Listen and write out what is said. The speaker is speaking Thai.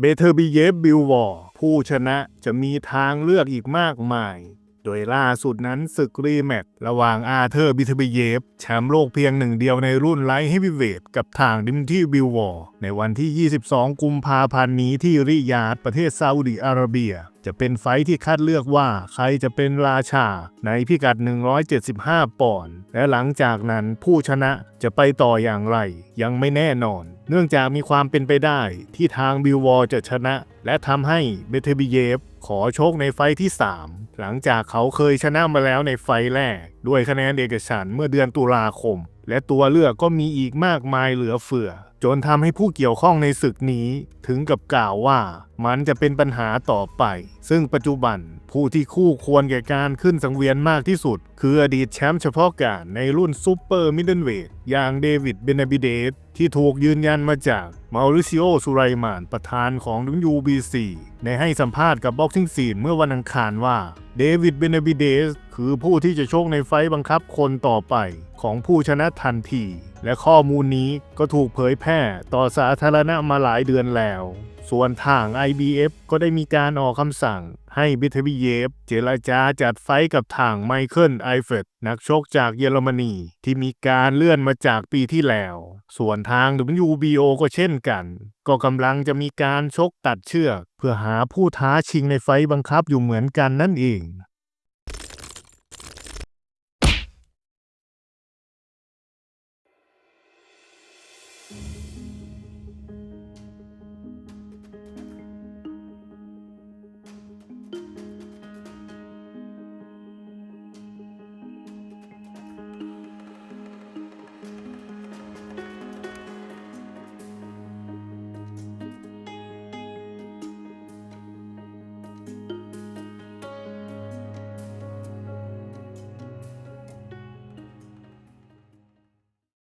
เบเทอร์บีเยฟบิลวอร์ผู้ชนะจะมีทางเลือกอีกมากมาย โดยล่าสุดนั้นศึกรีแมตช์ระหว่างอาเธอร์บิทเบเยฟแชมป์โลกเพียงหนึ่งเดียวในรุ่นไลท์เฮฟวีเวทกับทางดิมที่บิลวอร์ในวันที่ 22 กุมภาพันธ์นี้ที่ริยาดประเทศซาอุดิอาระเบีย จะเป็นไฟที่คัดเลือกว่าใครจะเป็นราชา ในพิกัด 175 ปอนด์และหลังจากนั้นผู้ชนะจะไปต่ออย่างไร ยังไม่แน่นอน เนื่องจากมีความเป็นไปได้ที่ทางบิลวอร์จะชนะ และทำให้เบเทบิเยฟ ขอโชคในไฟที่ 3 หลังจากเขาเคยชนะมาแล้วในไฟแรก ด้วยคะแนนเอกฉันเมื่อเดือนตุลาคม และตัวเลือกก็มีอีกมากมายเหลือเฟือ จนทำให้ผู้เกี่ยวข้องในศึกนี้ถึงกับกล่าวว่ามันจะเป็นปัญหาต่อไป ซึ่งปัจจุบันผู้ที่คู่ควรแก่การขึ้นสังเวียนมากที่สุด คืออดีตแชมป์เฉพาะการในรุ่นซูเปอร์มิดเดิลเวทอย่างเดวิดเบนบิเดสที่ถูกยืนยันมาจากมาริซิโอสุไรมานประธานของ WBC ในให้สัมภาษณ์กับบ็อกซิ่งซีนเมื่อวันอังคารว่า เดวิดเบนาบิเดสคือผู้ที่จะโชคในไฟต์บังคับคนต่อไปของผู้ชนะทันทีและข้อมูลนี้ก็ถูกเผยแพร่ต่อสาธารณะมาหลายเดือนแล้ว ส่วนทาง IBF ก็ได้มีการออกคำสั่งให้บิทบิเยฟเจรจาจัดไฟกับทางไมเคิลไอเฟตนักชกจากเยอรมนี ที่มีการเลื่อนมาจากปีที่แล้ว ส่วนทาง WBO ก็เช่นกัน ก็กำลังจะมีการชกตัดเชือก เพื่อหาผู้ท้าชิงในไฟบังคับอยู่เหมือนกันนั่นเอง